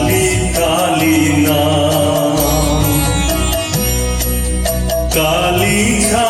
কালী কালী না। কালী ছা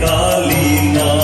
কালী না